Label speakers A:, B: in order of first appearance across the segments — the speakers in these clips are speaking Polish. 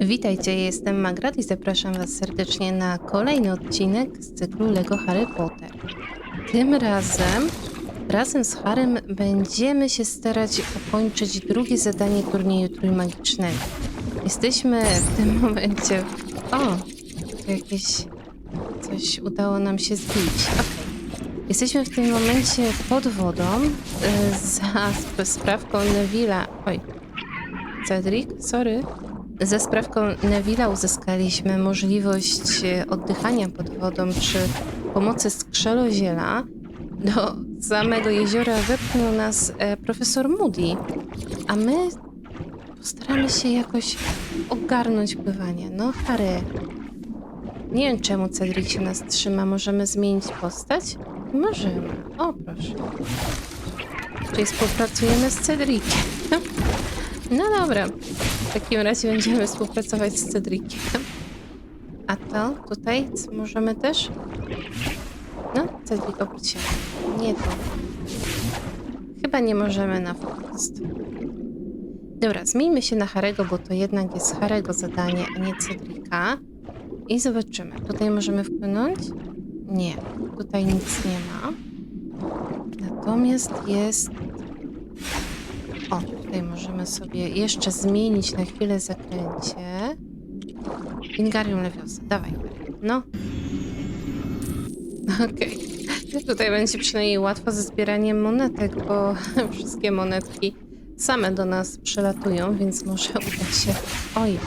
A: Witajcie, jestem Magrat i zapraszam Was serdecznie na kolejny odcinek z cyklu LEGO Harry Potter. Tym razem, razem z Harrym, będziemy się starać ukończyć drugie zadanie turnieju trójmagicznego. Jesteśmy w tym momencie... O! Jakieś... Coś udało nam się zbić. Okej. Jesteśmy w tym momencie pod wodą y, za sp- sprawką Neville'a. Oj, Cedric, sorry. Za sprawką Neville'a uzyskaliśmy możliwość e, oddychania pod wodą przy pomocy skrzeloziela. Do samego jeziora wepchnął nas e, profesor Moody, a my postaramy się jakoś ogarnąć pływanie. No, Harry. Nie wiem, czemu Cedric się nas trzyma. Możemy zmienić postać? Możemy. O, proszę. Czyli współpracujemy z Cedriciem. No dobra. W takim razie będziemy współpracować z Cedriciem. A to tutaj co możemy też? No, Cedric obróć się. Nie to. Chyba nie możemy na wprost. Dobra, zmieńmy się na Harego, bo to jednak jest Harego zadanie, a nie Cedrika. I zobaczymy. Tutaj możemy wpłynąć? Nie. Tutaj nic nie ma. Natomiast jest o, tutaj możemy sobie jeszcze zmienić na chwilę zakręcie. Ingarium Leviosa, dawaj. No. Okej. Tutaj będzie przynajmniej łatwo ze zbieraniem monetek, bo wszystkie monetki same do nas przylatują, więc może uda się... Oj.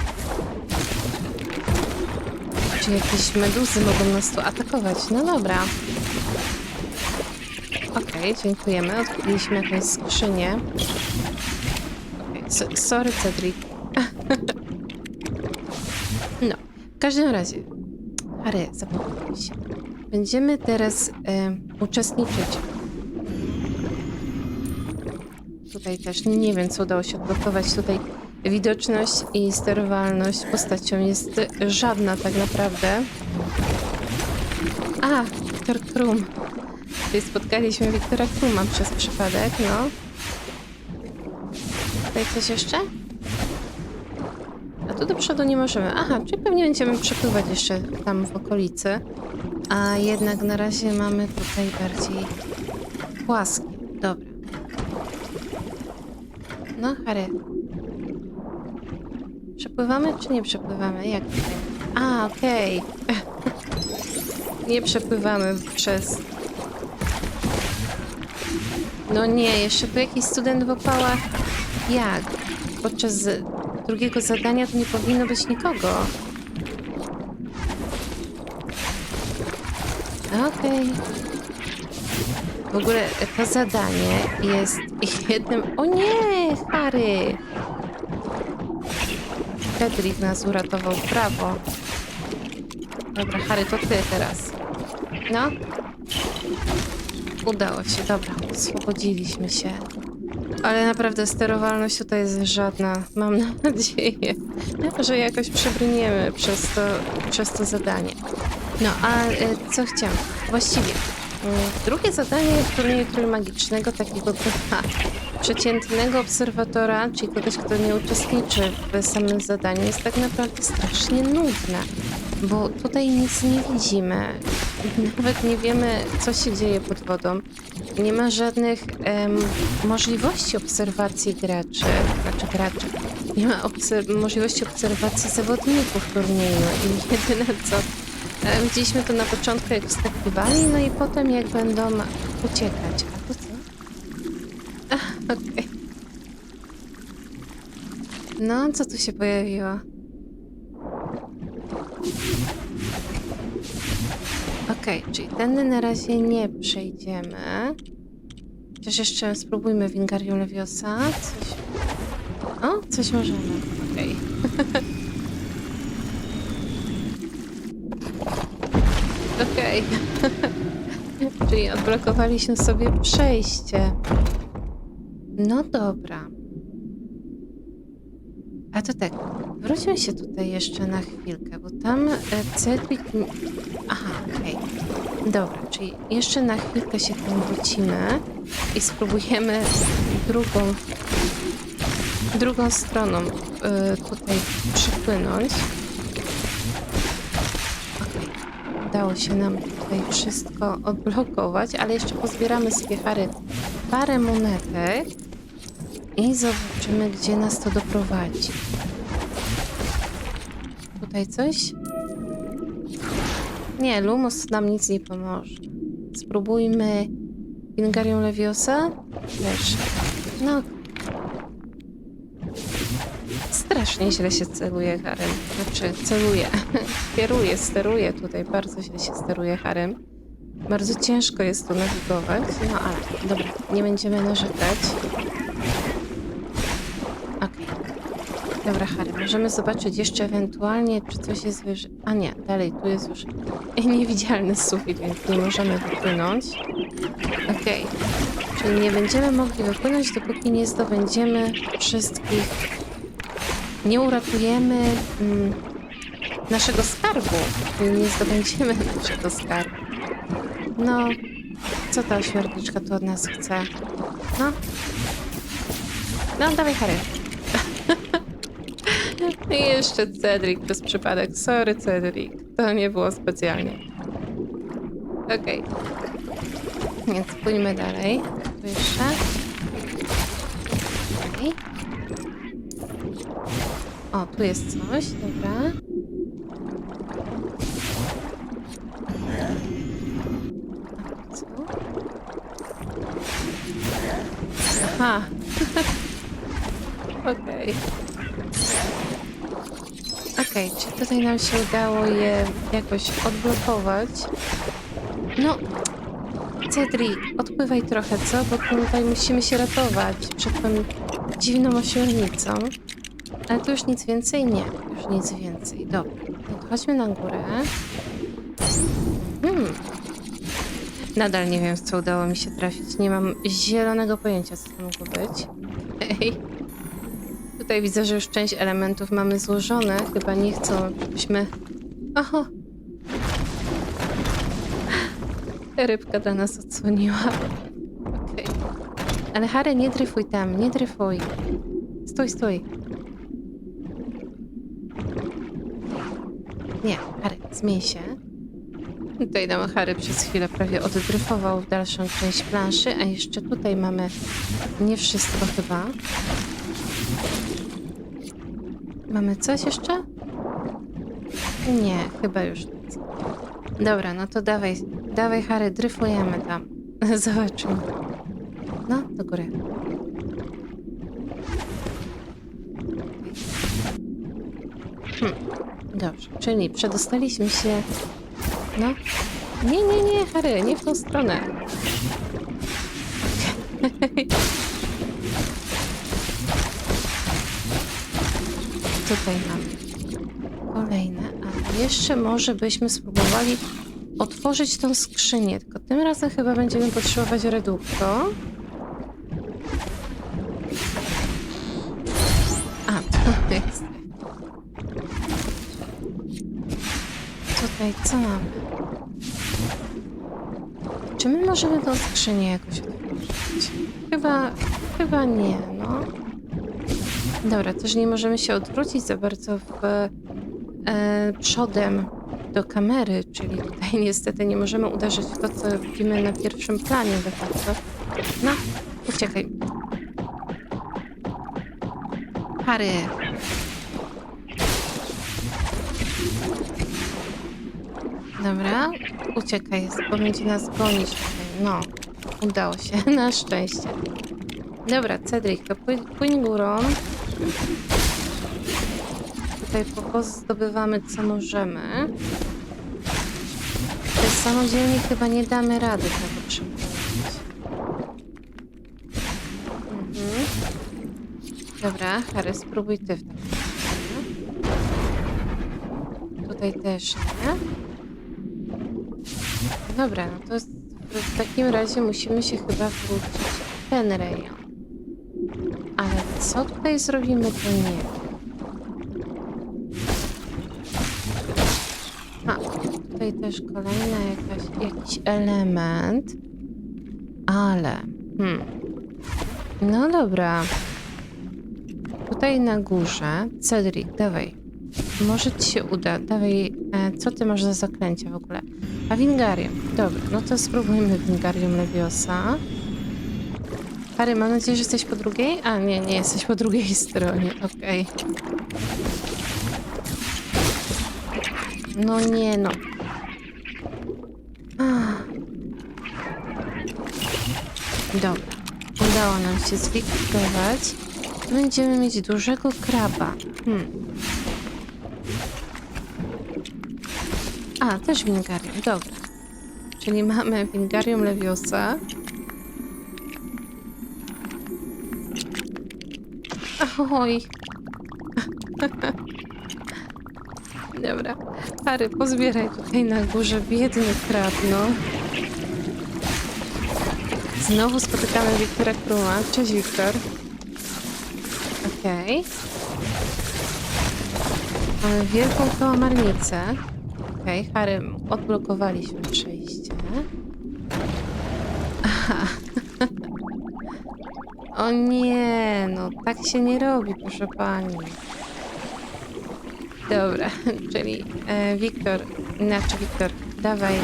A: Czy jakieś meduzy mogą nas tu atakować? No dobra. Okej, dziękujemy. Odkryliśmy jakąś skrzynię. So, sorry Cedric. no, w każdym razie, Harry, zapomniałem się. Będziemy teraz e, uczestniczyć. Tutaj też nie wiem, co udało się odblokować. Tutaj widoczność i sterowalność postacią jest żadna tak naprawdę. A, Wiktor Krum. Tutaj spotkaliśmy Wiktora Kruma przez przypadek, no. Tutaj coś jeszcze? A tu do przodu nie możemy. Aha, czyli pewnie będziemy przepływać jeszcze tam w okolicy. A jednak na razie mamy tutaj bardziej płaskie. Dobra. No, Harry. Przepływamy czy nie przepływamy? Jak tutaj? A, okej. nie przepływamy przez no nie, jeszcze tu jakiś student w opałach. Jak? Podczas drugiego zadania to nie powinno być nikogo. Okej. W ogóle to zadanie jest jednym... O nie, Harry! Cedric nas uratował. Brawo. Dobra, Harry, to ty teraz. No, Udało się, dobra, oswobodziliśmy się. Ale naprawdę sterowalność tutaj jest żadna. Mam nadzieję, że jakoś przebrniemy przez to, przez to zadanie. No, a e, co chciałam? Właściwie, mm, drugie zadanie turnieju trójmagicznego, takiego dla przeciętnego obserwatora, czyli kogoś, kto nie uczestniczy w samym zadaniu, jest tak naprawdę strasznie nudne, bo tutaj nic nie widzimy. Nawet nie wiemy, co się dzieje pod wodą. Nie ma żadnych em, możliwości obserwacji graczy, znaczy graczy. Nie ma obser- możliwości obserwacji zawodników turnieju i jedyne co e, widzieliśmy to na początku, jak wskakiwali, no i potem jak będą uciekać. A to co? Okej. No, co tu się pojawiło? Okej, czyli tędy na razie nie przejdziemy. Chociaż jeszcze spróbujmy Wingarium Leviosa. Coś... O, coś możemy. Okej. Okej. czyli odblokowaliśmy sobie przejście. No dobra. A to tak, wróćmy się tutaj jeszcze na chwilkę, bo tam e, Cedric... Aha, okej. Dobra, czyli jeszcze na chwilkę się tam wrócimy i spróbujemy drugą drugą stroną y, tutaj przypłynąć. Okej. Udało się nam tutaj wszystko odblokować, ale jeszcze pozbieramy sobie Harry parę monetek i zobaczymy, gdzie nas to doprowadzi. Tutaj coś? Nie, Lumos nam nic nie pomoże. Spróbujmy Wingarium Leviosa? Też. No. Strasznie źle się celuje Harem. Znaczy, celuje. Kieruje, steruje tutaj. Bardzo źle się steruje Harem. Bardzo ciężko jest tu nawigować. No ale, dobra, nie będziemy narzekać. Dobra, Harry, możemy zobaczyć jeszcze ewentualnie, czy coś jest wyżej. A nie, dalej, tu jest już niewidzialny sufit, więc nie możemy wypłynąć. Okej. Czyli nie będziemy mogli wypłynąć, dopóki nie zdobędziemy wszystkich. Nie uratujemy mm, naszego skarbu. Nie zdobędziemy naszego skarbu. No, co ta ośmiorniczka tu od nas chce? No. No, dawaj, Harry. I jeszcze Cedric przez przypadek. Sorry, Cedric. To nie było specjalnie. Okej. Więc pójdźmy dalej. Jeszcze. Okej. O, tu jest coś. Dobra. Co? Aha. Okej. Okej, czy tutaj nam się udało je jakoś odblokować? No, Cedric, odpływaj trochę, co? Bo tutaj musimy się ratować przed tą dziwną ośmiornicą. Ale tu już nic więcej? Nie, już nic więcej. Dobra, no to chodźmy na górę. Hmm. Nadal nie wiem, co udało mi się trafić. Nie mam zielonego pojęcia, co to mogło być. Ej. Tutaj widzę, że już część elementów mamy złożone. Chyba nie chcą, żebyśmy... Oho! Rybka dla nas odsłoniła. Okej. Ale Harry, nie dryfuj tam, nie dryfuj. Stój, stój. Nie, Harry, zmień się. Tutaj nam Harry przez chwilę prawie oddryfował w dalszą część planszy, a jeszcze tutaj mamy nie wszystko chyba. Mamy coś jeszcze? Nie, chyba już nic. Dobra, no to dawaj, dawaj Harry, dryfujemy tam. Zobaczymy. No, do góry. Hmm, dobrze, czyli przedostaliśmy się... No. Nie, nie, nie, Harry, nie w tą stronę. Tutaj mamy kolejne, ale jeszcze może byśmy spróbowali otworzyć tą skrzynię, tylko tym razem chyba będziemy potrzebować redukto. A, to jest. Tutaj co mamy? Czy my możemy tą skrzynię jakoś otworzyć? Chyba, chyba nie, no. Dobra, też nie możemy się odwrócić za bardzo w, e, przodem do kamery, czyli tutaj niestety nie możemy uderzyć w to, co widzimy na pierwszym planie de facto. No, uciekaj. Harry. Dobra, uciekaj, bo będzie nas gonić tutaj. No, udało się, na szczęście. Dobra, Cedric, to górą. Tutaj zdobywamy co możemy. Też samodzielnie chyba nie damy rady tego przepłynąć. Mhm. Dobra, Harry, spróbuj ty w razie. Tutaj też nie. Dobra, no to w takim razie musimy się chyba wrócić w ten rejon. Co tutaj zrobimy, to nie. A, tutaj też kolejna jakaś, jakiś element. Ale, hmm. No dobra. tutaj na górze. Cedric, dawaj. Może ci się uda. Dawaj, e, co ty masz za zaklęcia w ogóle? A Wingarium. Dobra, no to spróbujmy Wingarium Leviosa. Harry, mam nadzieję, że jesteś po drugiej? A, nie, nie jesteś po drugiej stronie. Okej. No nie, no. Ach. Dobra. Udało nam się zlikwidować. Będziemy mieć dużego kraba. Hmm. A, też Wingarium. Dobra. Czyli mamy Wingarium Leviosa. Oj. Dobra. Harry, pozbieraj tutaj na górze biedny krab, no. Znowu spotykamy Wiktora Kruma. Cześć, Wiktor. Okej. Mamy wielką kałamarnicę. Okej, Harry, odblokowaliśmy O nie, no tak się nie robi, proszę pani. Dobra, czyli e, Wiktor, znaczy Wiktor, dawaj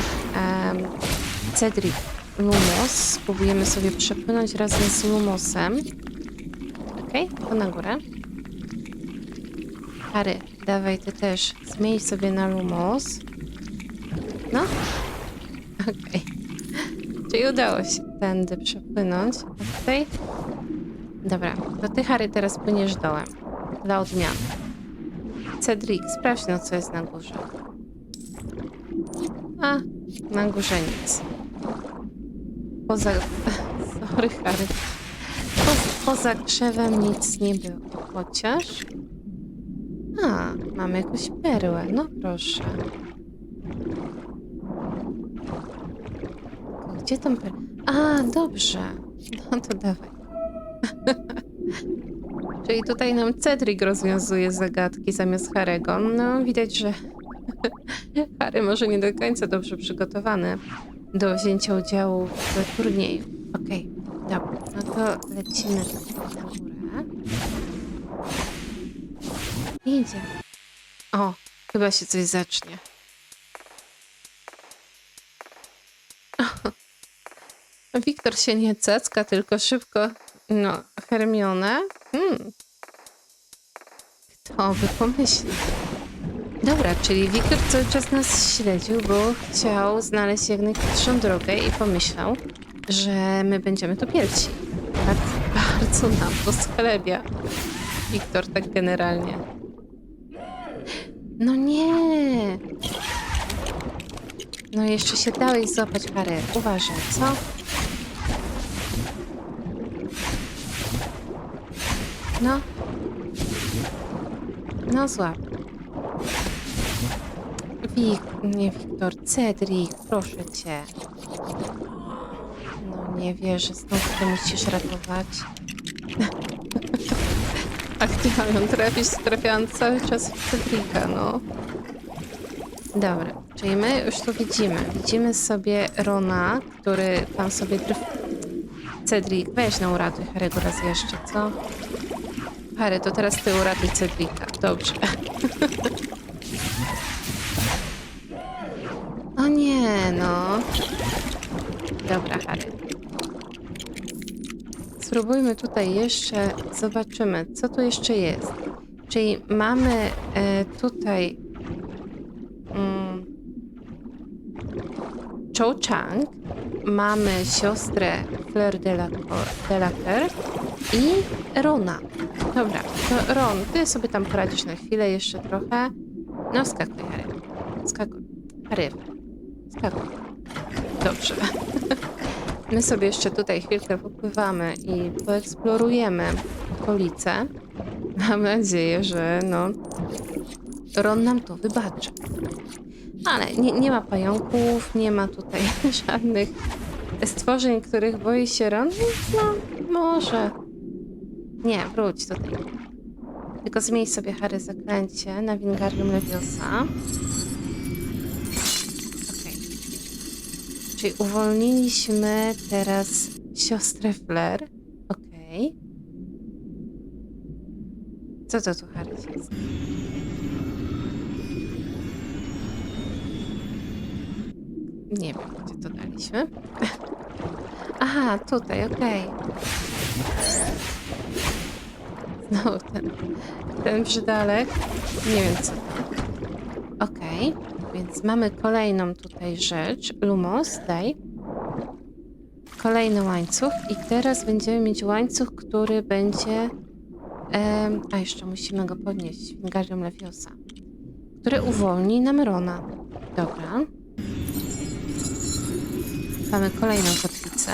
A: Cedric Lumos. Spróbujemy sobie przepłynąć razem z Lumosem. Okej, to na górę. Harry, dawaj ty też. Zmień sobie na Lumos. No. Okej. Czyli udało się tędy przepłynąć. A tutaj? Dobra, to ty Harry teraz płyniesz dołem. Dla odmiany. Cedric, sprawdź no co jest na górze. A, na górze nic. Poza... Sorry, Harry. Po, poza krzewem nic nie było. Chociaż... A, mamy jakąś perłę. No proszę. Gdzie tą perłę? A, dobrze. No to dawaj. Czyli tutaj nam Cedric rozwiązuje zagadki zamiast Harego. No, widać, że Harry może nie do końca dobrze przygotowany do wzięcia udziału w turnieju. Okej, dobra. No to lecimy na górę. Idzie. O, chyba się coś zacznie. Wiktor się nie cacka, tylko szybko. No, Hermione. Hmm. Kto by pomyślał? Dobra, czyli Wiktor cały czas nas śledził, bo chciał znaleźć jak najkrótszą drogę i pomyślał, że my będziemy tu pierwsi. Bardzo, bardzo nam to schlebia. Wiktor tak generalnie. No nie! No jeszcze się dałeś złapać parę. Uważaj, co? No. No złap. Wik, nie Wiktor, Cedric, proszę cię. No nie wierzę, znowu ty musisz ratować. A chciałam ją trafić, trafiałam cały czas w Cedrika, no. Dobra, czyli my już tu widzimy. Widzimy sobie Rona, który tam sobie dryf... Cedric, weź na uratuj Harry'ego raz jeszcze, co? Harry, to teraz ty uratuj Cedrika. Dobrze. o nie, no. Dobra, Harry. Spróbujmy tutaj jeszcze, zobaczymy, co tu jeszcze jest. Czyli mamy e, tutaj mm, Cho Chang, mamy siostrę Fleur de la, de la i Rona. Dobra, to Ron, ty sobie tam poradzisz na chwilę, jeszcze trochę. No, skakuj, Harry. Skakuj. Harry, skakuj. Dobrze. My sobie jeszcze tutaj chwilkę popływamy i poeksplorujemy okolice. Mam nadzieję, że no, Ron nam to wybaczy. Ale nie, nie ma pająków, nie ma tutaj żadnych stworzeń, których boi się Ron, no, może. Nie, wróć tutaj. Tylko zmień sobie Harry zaklęcie na Wingardium Leviosa. Okej. Czyli uwolniliśmy teraz siostrę Flair. Okej. Co to tu, Harry, jest? Nie wiem, gdzie to daliśmy. Aha, tutaj, okej. Znowu ten, ten brzydalek. Nie wiem co. Okej, więc mamy kolejną tutaj rzecz. Lumos, daj. Kolejny łańcuch i teraz będziemy mieć łańcuch, który będzie... em, a jeszcze musimy go podnieść. Wingardium Leviosa. Który uwolni nam Rona. Dobra. Mamy kolejną kotwicę.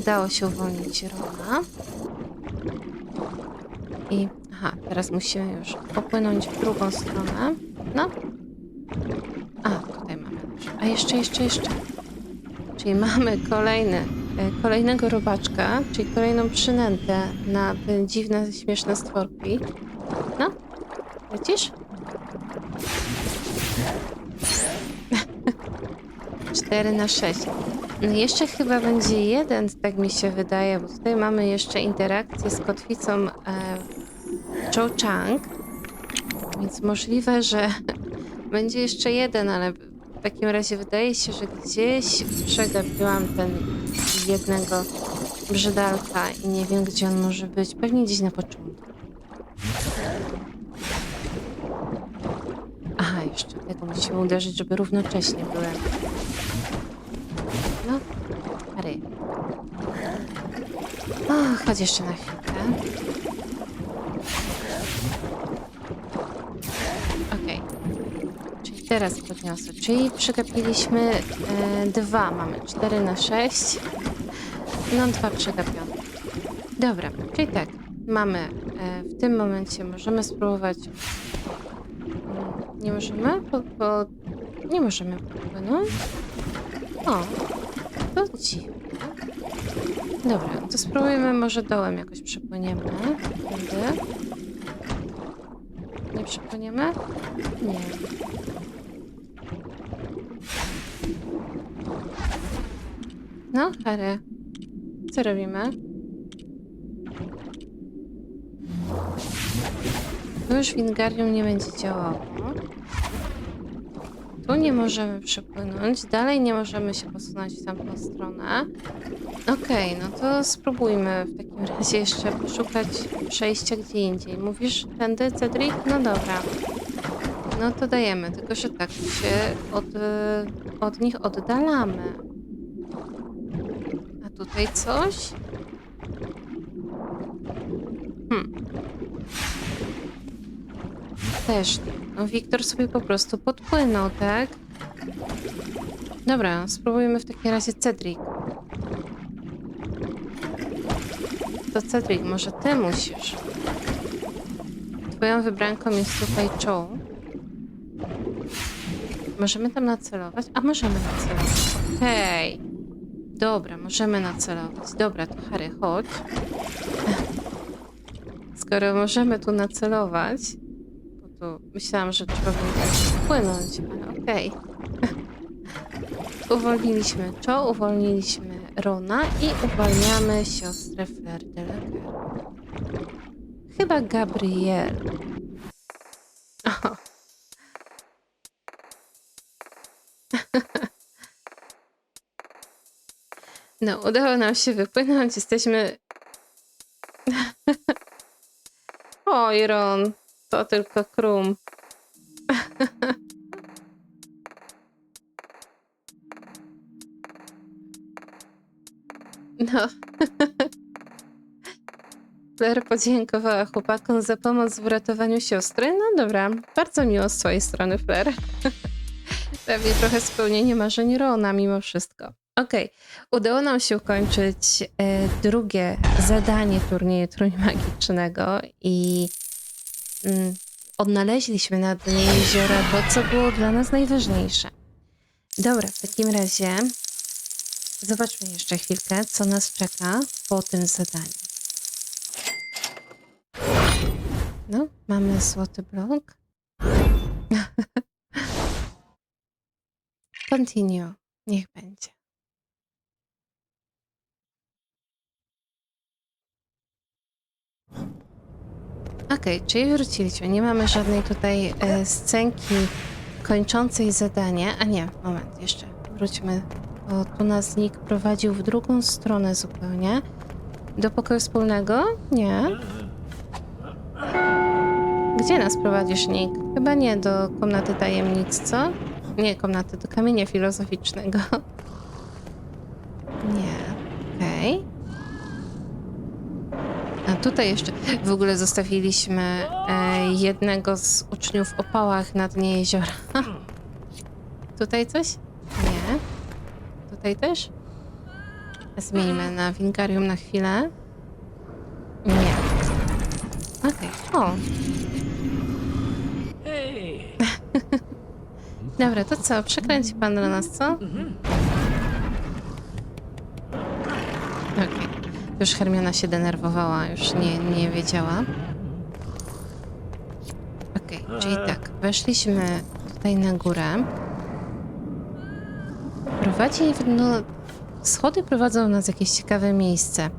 A: Udało się uwolnić Rona. I aha, teraz musimy już popłynąć w drugą stronę. No. A, tutaj mamy. A jeszcze, jeszcze, jeszcze. Czyli mamy kolejny, e, kolejnego robaczka, czyli kolejną przynętę na te dziwne, śmieszne stworki. No, lecisz? Cztery na sześć. No jeszcze chyba będzie jeden, tak mi się wydaje, bo tutaj mamy jeszcze interakcję z kotwicą e, Cho Chang, więc możliwe, że będzie jeszcze jeden, ale w takim razie wydaje się, że gdzieś przegapiłam ten jednego brzydalka i nie wiem, gdzie on może być. Pewnie gdzieś na początku. Aha, jeszcze tego musimy uderzyć, żeby równocześnie były. No, Harry. O, chodź jeszcze na chwilkę. Okej. Czyli teraz podniosę. Czyli przegapiliśmy e, dwa. Mamy 4 na 6. No, dwa przegapione. Dobra, czyli tak. Mamy e, w tym momencie możemy spróbować. Nie możemy? Bo, bo nie możemy popłynąć. O, to dziwne. Dobra, to spróbujmy może dołem jakoś przepłyniemy. Tędy. Nie przepłyniemy? Nie. No, Harry. Co robimy? Tu już Wingardium nie będzie działało. Tu nie możemy przepłynąć. Dalej nie możemy się posunąć w tamtą stronę. Okej, no to spróbujmy w takim razie jeszcze poszukać przejścia gdzie indziej. Mówisz tędy, Cedric? No dobra. No to dajemy, tylko że tak się od, od nich oddalamy. A tutaj coś? Hmm. Też nie. No Wiktor sobie po prostu podpłynął, tak? Dobra, spróbujmy w takim razie Cedric. To Cedric, może ty musisz. Twoją wybranką jest tutaj Cho. Możemy tam nacelować? A możemy nacelować. Okej. Dobra, możemy nacelować. Dobra, to Harry, chodź. Skoro możemy tu nacelować, myślałam, że trzeba będzie płynąć, ale okej. Uwolniliśmy Cho, uwolniliśmy Rona i uwalniamy siostrę Fleur. Chyba Gabriel. O. No, udało nam się wypłynąć. Jesteśmy. Oj, Ron, to tylko krum. No. Claire podziękowała chłopakom za pomoc w uratowaniu siostry. No dobra, bardzo miło z twojej strony, Flair. Pewnie trochę spełnienie marzeń Rona mimo wszystko. Okej, udało nam się ukończyć e, drugie zadanie turnieju trójmagicznego i odnaleźliśmy na dnie jeziora to, co było dla nas najważniejsze. Dobra, w takim razie zobaczmy jeszcze chwilkę, co nas czeka po tym zadaniu. No, mamy złoty blok. Continue. Niech będzie. Okej, czyli wróciliśmy. Nie mamy żadnej tutaj e, scenki kończącej zadanie. A nie, moment, jeszcze. Wróćmy. Bo tu nas Nick prowadził w drugą stronę zupełnie. Do pokoju wspólnego? Nie. Gdzie nas prowadzisz, Nick? Chyba nie do komnaty tajemnic, co? Nie, komnaty do kamienia filozoficznego. Nie. Okej. A tutaj jeszcze w ogóle zostawiliśmy e, jednego z uczniów w opałach na dnie jeziora. tutaj coś? Nie. Tutaj też? Zmieńmy na Wingarium na chwilę. Nie. Okej. O. Dobra, to co? Przekręci pan dla nas, co? Okej. Już Hermiona się denerwowała, już nie, nie wiedziała. Okej, czyli tak, weszliśmy tutaj na górę. Prowadzi, no, schody prowadzą nas w jakieś ciekawe miejsce.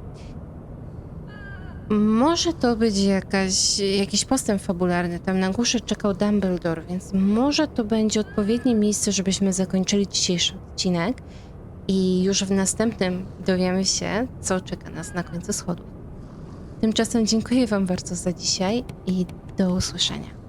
A: Może to być jakaś, jakiś postęp fabularny. Tam na górze czekał Dumbledore, więc może to będzie odpowiednie miejsce, żebyśmy zakończyli dzisiejszy odcinek. I już w następnym dowiemy się, co czeka nas na końcu schodów. Tymczasem dziękuję Wam bardzo za dzisiaj i do usłyszenia.